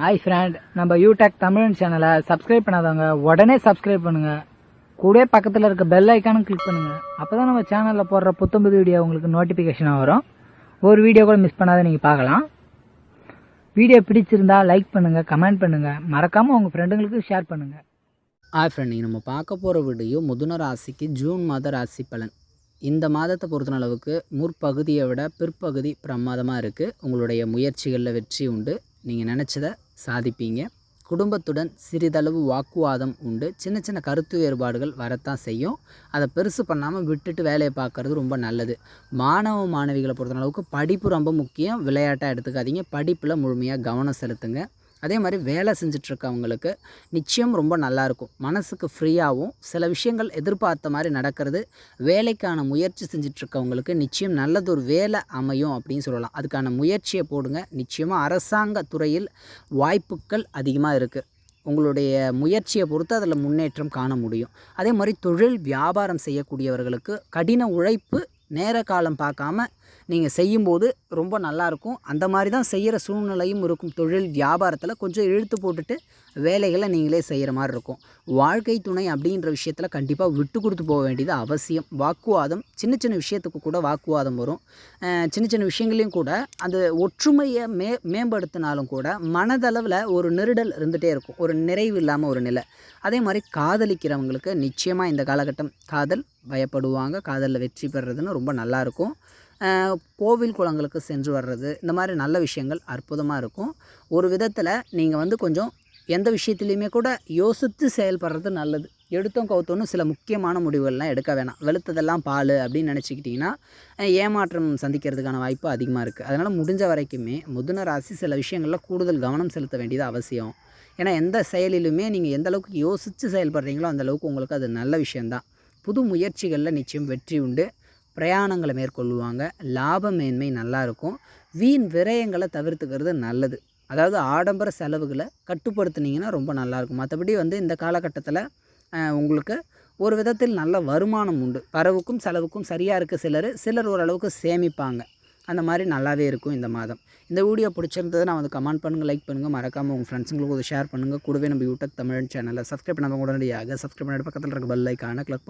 Hi friend நம்ம யூடெக் தமிழ் சேனலை subscribe பண்ணாதவங்க உடனே சப்ஸ்கிரைப் பண்ணுங்க. கூட பக்கத்தில் இருக்க பெல் ஐக்கானும் கிளிக் பண்ணுங்க. அப்பதான் நம்ம சேனலில் போடுற புத்தம்புது வீடியோ உங்களுக்கு நோட்டிஃபிகேஷனாக வரும். ஒரு வீடியோ கூட மிஸ் பண்ணாத நீங்கள் பார்க்கலாம். வீடியோ பிடிச்சிருந்தா லைக் பண்ணுங்கள் கமெண்ட் பண்ணுங்கள் மறக்காமல் உங்கள் ஃப்ரெண்டுங்களுக்கு ஷேர் பண்ணுங்கள் ஹாய் ஃப்ரெண்ட் நீங்கள் நம்ம பார்க்க போகிற வீடியோ முதுன ராசிக்கு ஜூன் மாத ராசி பலன். இந்த மாதத்தை பொறுத்த அளவுக்கு முற்பகுதியை விட பிற்பகுதி பிரமாதமாக இருக்குது உங்களுடைய முயற்சிகளில் வெற்றி உண்டு. நீங்கள் நினச்சதை சாதிப்பீங்க. குடும்பத்துடன் சிறிதளவு வாக்குவாதம் உண்டு. சின்ன சின்ன கருத்து வேறுபாடுகள் வரத்தான் செய்யும். அதை பெருசு பண்ணாமல் விட்டுட்டு வேலையை பார்க்குறது ரொம்ப நல்லது. மாணவ மாணவிகளை பொறுத்த அளவுக்கு படிப்பு ரொம்ப முக்கியம். விளையாட்டாக எடுத்துக்காதீங்க. படிப்பில் முழுமையாக கவனம் செலுத்துங்க. அதே மாதிரி வேலை செஞ்சிட்ருக்கவங்களுக்கு நிச்சயம் ரொம்ப நல்லாயிருக்கும் மனசுக்கு ஃப்ரீயாகவும் சில விஷயங்கள் எதிர்பார்த்த மாதிரி நடக்கிறது. வேலைக்கான முயற்சி செஞ்சிட்ருக்கவங்களுக்கு நிச்சயம் நல்லதொரு வேலை அமையும் அப்படின்னு சொல்லலாம். அதுக்கான முயற்சியை போடுங்க. நிச்சயமாக அரசாங்க துறையில் வாய்ப்புகள் அதிகமாக இருக்குது உங்களுடைய முயற்சியை பொறுத்து அதில் முன்னேற்றம் காண முடியும். அதே மாதிரி தொழில் வியாபாரம் செய்யக்கூடியவர்களுக்கு கடின உழைப்பு நேர காலம் பார்க்காம நீங்கள் செய்யும்போது ரொம்ப நல்லாயிருக்கும் அந்த மாதிரி தான் செய்கிற சூழ்நிலையும் இருக்கும். தொழில் வியாபாரத்தில் கொஞ்சம் இழுத்து போட்டுட்டு வேலைகளை நீங்களே செய்கிற மாதிரி இருக்கும் வாழ்க்கை துணை அப்படின்ற விஷயத்தில் கண்டிப்பாக விட்டு கொடுத்து போக வேண்டியது அவசியம். வாக்குவாதம் சின்ன சின்ன விஷயத்துக்கு கூட வாக்குவாதம் வரும். சின்ன சின்ன விஷயங்களையும் கூட அந்த ஒற்றுமையை மே மேம்படுத்தினாலும் கூட மனதளவில் ஒரு நெருடல் இருந்துகிட்டே இருக்கும். ஒரு நிறைவு இல்லாமல் ஒரு நிலை. அதே மாதிரி காதலிக்கிறவங்களுக்கு நிச்சயமாக இந்த காலகட்டம் காதல் பயப்படுவாங்க. காதலில் வெற்றி பெறுறதுன்னு ரொம்ப நல்லாயிருக்கும் கோவில் குளங்களுக்கு சென்று வர்றது இந்த மாதிரி நல்ல விஷயங்கள் அற்புதமாக இருக்கும். ஒரு விதத்தில் நீங்கள் வந்து கொஞ்சம் எந்த விஷயத்துலையுமே கூட யோசித்து செயல்படுறது நல்லது. எடுத்தோம் கவுத்தோன்னு சில முக்கியமான முடிவுகள்லாம் எடுக்க வேணாம். வெளுத்ததெல்லாம் பால் அப்படின்னு நினச்சிக்கிட்டிங்கன்னா ஏமாற்றம் சந்திக்கிறதுக்கான வாய்ப்பு அதிகமாக இருக்குது அதனால் முடிஞ்ச வரைக்குமே முதுன ராசி சில விஷயங்களில் கூடுதல் கவனம் செலுத்த வேண்டியது அவசியம். ஏன்னா எந்த செயலிலுமே நீங்கள் எந்த அளவுக்கு யோசித்து செயல்படுறீங்களோ அந்தளவுக்கு உங்களுக்கு அது நல்ல விஷயந்தான் புது முயற்சிகளில் நிச்சயம் வெற்றி உண்டு. பிரயாணங்களை மேற்கொள்ளுவாங்க. லாபமேன்மை நல்லாயிருக்கும் வீண் விரயங்களை தவிர்த்துக்கிறது நல்லது. அதாவது ஆடம்பர செலவுகளை கட்டுப்படுத்துனீங்கன்னா ரொம்ப நல்லாயிருக்கும் மற்றபடி வந்து இந்த காலகட்டத்தில் உங்களுக்கு ஒரு விதத்தில் நல்ல வருமானம் உண்டு. வரவுக்கும் செலவுக்கும் சரியாக இருக்குது சிலர் சிலர் ஓரளவுக்கு சேமிப்பாங்க. அந்த மாதிரி நல்லாவே இருக்கும் இந்த மாதம். இந்த வீடியோ பிடிச்சிருந்தது நான் வந்து கமெண்ட் பண்ணுங்கள் லைக் பண்ணுங்கள் மறக்காமல் உங்கள் ஃப்ரெண்ட்ஸுங்களுக்கு ஷேர் பண்ணுங்கள் கூடவே நம்ம யூடியூப் தமிழ் சேனலில் சப்ஸ்கிரைப் பண்ணாமல் உடனடியாக சப்ஸ்கிரைப் பண்ணிட்டு பக்கத்தில் இருக்க பெல் ஐக்கான கிளிக்